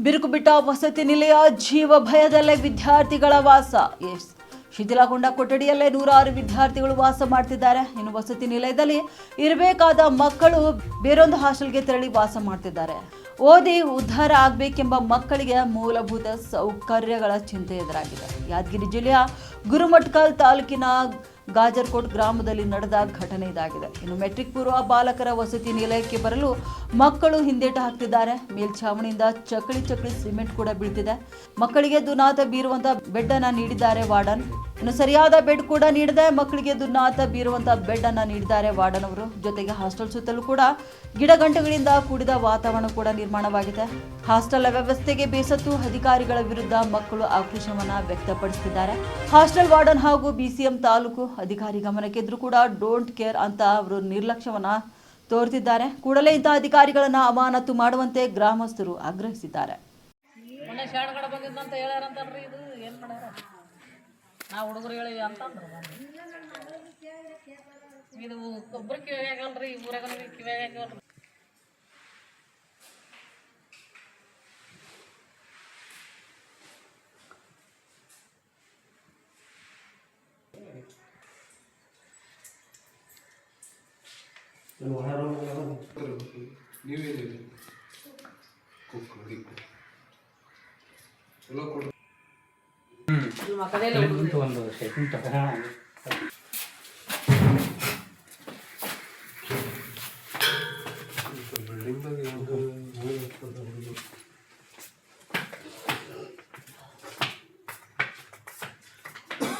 ಬಿರುಕು ಬಿಟ್ಟ ವಸತಿ ನಿಲಯ ಜೀವ ಭಯದಲ್ಲೇ ವಿದ್ಯಾರ್ಥಿಗಳ ವಾಸ. ಎಸ್. ಶಿಥಿಲಗೊಂಡ ಕೊಠಡಿಯಲ್ಲೇ ನೂರಾರು ವಿದ್ಯಾರ್ಥಿಗಳು ವಾಸ ಮಾಡ್ತಿದ್ದಾರೆ. ಇನ್ನು ವಸತಿ ನಿಲಯದಲ್ಲಿ ಇರಬೇಕಾದ ಮಕ್ಕಳು ಬೇರೊಂದು ಹಾಸ್ಟೆಲ್ಗೆ ತೆರಳಿ ವಾಸ ಮಾಡ್ತಿದ್ದಾರೆ. ಓದಿ ಉದ್ಧಾರ ಆಗಬೇಕೆಂಬ ಮಕ್ಕಳಿಗೆ ಮೂಲಭೂತ ಸೌಕರ್ಯಗಳ ಚಿಂತೆ ಎದುರಾಗಿದೆ. ಯಾದಗಿರಿ ಜಿಲ್ಲೆಯ ಗುರುಮಟ್ಕಲ್ ತಾಲೂಕಿನ ಗಾಜರ್ಕೋಟ್ ಗ್ರಾಮದಲ್ಲಿ ನಡೆದ ಘಟನೆ ಇದಾಗಿದೆ. ಇನ್ನು ಮೆಟ್ರಿಕ್ ಪೂರ್ವ ಬಾಲಕರ ವಸತಿ ನಿಲಯಕ್ಕೆ ಬರಲು ಮಕ್ಕಳು ಹಿಂದೇಟು ಹಾಕ್ತಿದ್ದಾರೆ. ಮೇಲ್ಛಾವಣಿಯಿಂದ ಚಕಳಿ ಚಕಳಿ ಸಿಮೆಂಟ್ ಕೂಡ ಬೀಳ್ತಿದೆ. ಮಕ್ಕಳಿಗೆ ದುನಾತ ಬೀರುವಂತ ಬೆಡ್ಡನ್ನ ನೀಡಿದ್ದಾರೆ ವಾರ್ಡನ್. ಇನ್ನು ಸರಿಯಾದ ಬೆಡ್ ಕೂಡ ನೀಡದೆ. ಮಕ್ಕಳಿಗೆ ದುರ್ನಾತ ಬೀರುವಂತಹ ಬೆಡ್ ಅನ್ನ ನೀಡಿದ್ದಾರೆ ವಾರ್ಡನ್ ಅವರು ಜೊತೆಗೆ ಹಾಸ್ಟೆಲ್ ಸುತ್ತಲೂ ಕೂಡ ಗಿಡಗಂಟೆಗಳಿಂದ ಕೂಡಿದ ವಾತಾವರಣ ಕೂಡ ನಿರ್ಮಾಣವಾಗಿದೆ. ಹಾಸ್ಟೆಲ್ ವ್ಯವಸ್ಥೆಗೆ ಬೇಸತ್ತು ಅಧಿಕಾರಿಗಳ ವಿರುದ್ಧ ಮಕ್ಕಳು ಆಕ್ರೋಶವನ್ನ ವ್ಯಕ್ತಪಡಿಸುತ್ತಿದ್ದಾರೆ ಹಾಸ್ಟೆಲ್ ವಾರ್ಡನ್ ಹಾಗೂ ಬಿಸಿಎಂ ತಾಲೂಕು ಅಧಿಕಾರಿ ಗಮನಕ್ಕೆ ಇದ್ರೂ ಕೂಡ ಡೋಂಟ್ ಕೇರ್ ಅಂತ ಅವರು ನಿರ್ಲಕ್ಷ್ಯವನ್ನ ತೋರ್ತಿದ್ದಾರೆ. ಕೂಡಲೇ ಇಂತಹ ಅಧಿಕಾರಿಗಳನ್ನ ಅಮಾನತು ಮಾಡುವಂತೆ ಗ್ರಾಮಸ್ಥರು ಆಗ್ರಹಿಸಿದ್ದಾರೆ. ನಾವು ಹುಡುಗರು ಹೇಳಿವಿ ಅಂತಂದ್ರೆ. ಇದು ಒಬ್ರು ಕಿವಿಯಾಗಲ್ರಿ ಊರಾಗ ಕಿವಿಯಾಗಲ್ರಿ ನೀವೇನಿಲ್ಲ ಕೊಡಿ ಎಲ್ಲ ಕೊಡು. ಮಕ್ಕಳೇ ಒಂದು